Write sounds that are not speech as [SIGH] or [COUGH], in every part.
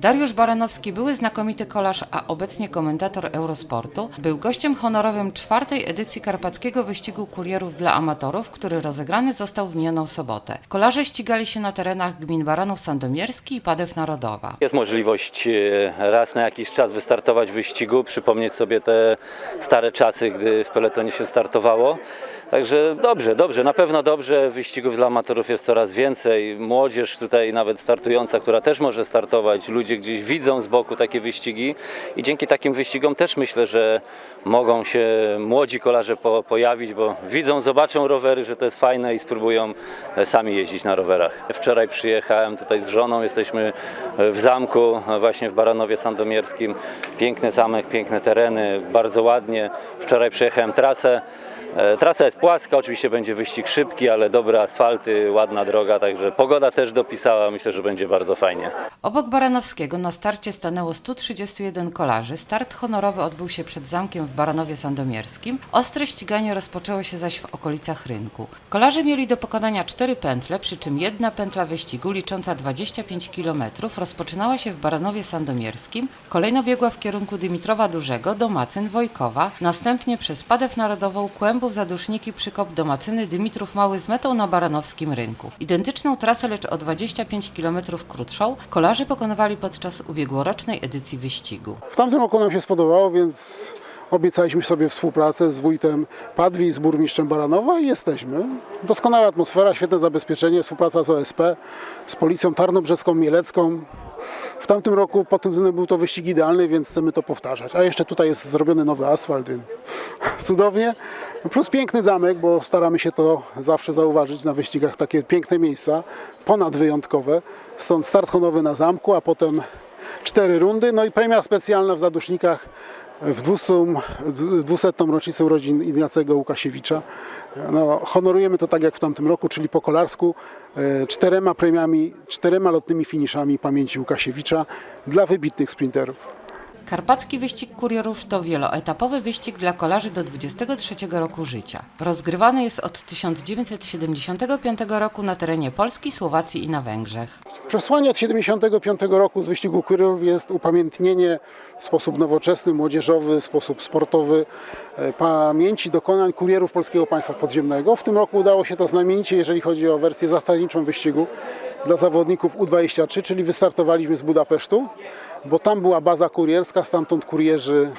Dariusz Baranowski, były znakomity kolarz, a obecnie komentator Eurosportu, był gościem honorowym czwartej edycji karpackiego wyścigu kurierów dla amatorów, który rozegrany został w minioną sobotę. Kolarze ścigali się na terenach gmin Baranów Sandomierski i Padew Narodowa. Jest możliwość e, raz na jakiś czas wystartować w wyścigu, przypomnieć sobie te stare czasy, gdy w peletonie się startowało. Także dobrze, dobrze, na pewno dobrze. Wyścigów dla amatorów jest coraz więcej. Młodzież tutaj nawet startująca, która też może startować, ludzie gdzieś widzą z boku takie wyścigi i dzięki takim wyścigom też myślę, że mogą się młodzi kolarze po, pojawić, bo widzą, zobaczą rowery, że to jest fajne i spróbują e, sami jeździć na rowerach. Wczoraj przyjechałem tutaj z żoną, jesteśmy e, w zamku e, właśnie w Baranowie Sandomierskim. Piękny zamek, piękne tereny, bardzo ładnie. Wczoraj przejechałem trasę. Trasa jest płaska, oczywiście będzie wyścig szybki, ale dobre asfalty, ładna droga, także pogoda też dopisała, myślę, że będzie bardzo fajnie. Obok Baranowskiego na starcie stanęło 131 kolarzy. Start honorowy odbył się przed zamkiem w Baranowie Sandomierskim. Ostre ściganie rozpoczęło się zaś w okolicach rynku. Kolarze mieli do pokonania cztery pętle, przy czym jedna pętla wyścigu licząca 25 km rozpoczynała się w Baranowie Sandomierskim, kolejno biegła w kierunku Dymitrowa Dużego do Macyn Wojkowa, następnie przez Padew Narodową, Kłębów, Zaduszniki, Przykop do Macyny, Dymitrów Mały z metą na Baranowskim Rynku. Identyczną trasę, lecz o 25 km krótszą, kolarze podczas ubiegłorocznej edycji wyścigu. W tamtym roku nam się spodobało, więc obiecaliśmy sobie współpracę z wójtem Padwi, z burmistrzem Baranowa i jesteśmy. Doskonała atmosfera, świetne zabezpieczenie, współpraca z OSP, z policją tarnobrzeską, mielecką. W tamtym roku pod tym względem był to wyścig idealny, więc chcemy to powtarzać. A jeszcze tutaj jest zrobiony nowy asfalt, więc [LAUGHS] cudownie. Plus piękny zamek, bo staramy się to zawsze zauważyć na wyścigach, takie piękne miejsca, ponad wyjątkowe. Stąd start honowy na zamku, a potem cztery rundy, no i premia specjalna w Zadusznikach w 200, w 200. rocznicę urodzin Ignacego Łukasiewicza. No, honorujemy to tak jak w tamtym roku, czyli po kolarsku, e, czterema premiami, czterema lotnymi finiszami pamięci Łukasiewicza dla wybitnych sprinterów. Karpacki Wyścig Kurierów to wieloetapowy wyścig dla kolarzy do 23 roku życia. Rozgrywany jest od 1975 roku na terenie Polski, Słowacji i na Węgrzech. Przesłanie od 75 roku z wyścigu kurierów jest upamiętnienie w sposób nowoczesny, młodzieżowy, w sposób sportowy e, pamięci dokonań kurierów Polskiego Państwa Podziemnego. W tym roku udało się to znamienicie, jeżeli chodzi o wersję zasadniczą wyścigu dla zawodników U23, czyli wystartowaliśmy z Budapesztu, bo tam była baza kurierska, stamtąd kurierzy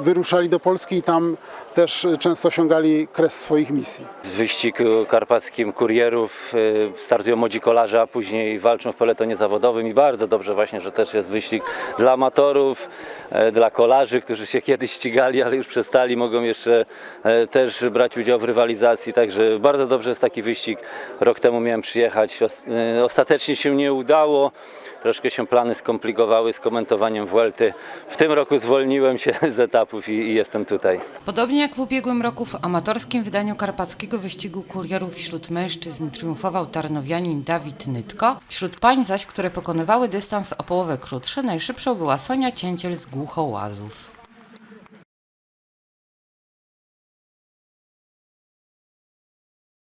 wyruszali do Polski i tam też e, często osiągali kres swoich misji. W wyścigu karpackim kurierów y, startują młodzi kolarze, a później walczą w peletonie zawodowym i bardzo dobrze właśnie, że też jest wyścig dla amatorów, e, dla kolarzy, którzy się kiedyś ścigali, ale już przestali, mogą jeszcze e, też brać udział w rywalizacji, także bardzo dobrze jest taki wyścig. Rok temu miałem przyjechać, os- e, ostatecznie się nie udało. Troszkę się plany skomplikowały z komentowaniem Vuelty. W tym roku zwolniłem się z etapów i, i jestem tutaj. Podobnie jak w ubiegłym roku w amatorskim wydaniu karpackiego wyścigu kurierów wśród mężczyzn triumfował tarnowianin Dawid Nytko, wśród pań zaś, które pokonywały dystans o połowę krótszy, najszybszą była Sonia Cięciel z Głuchołazów.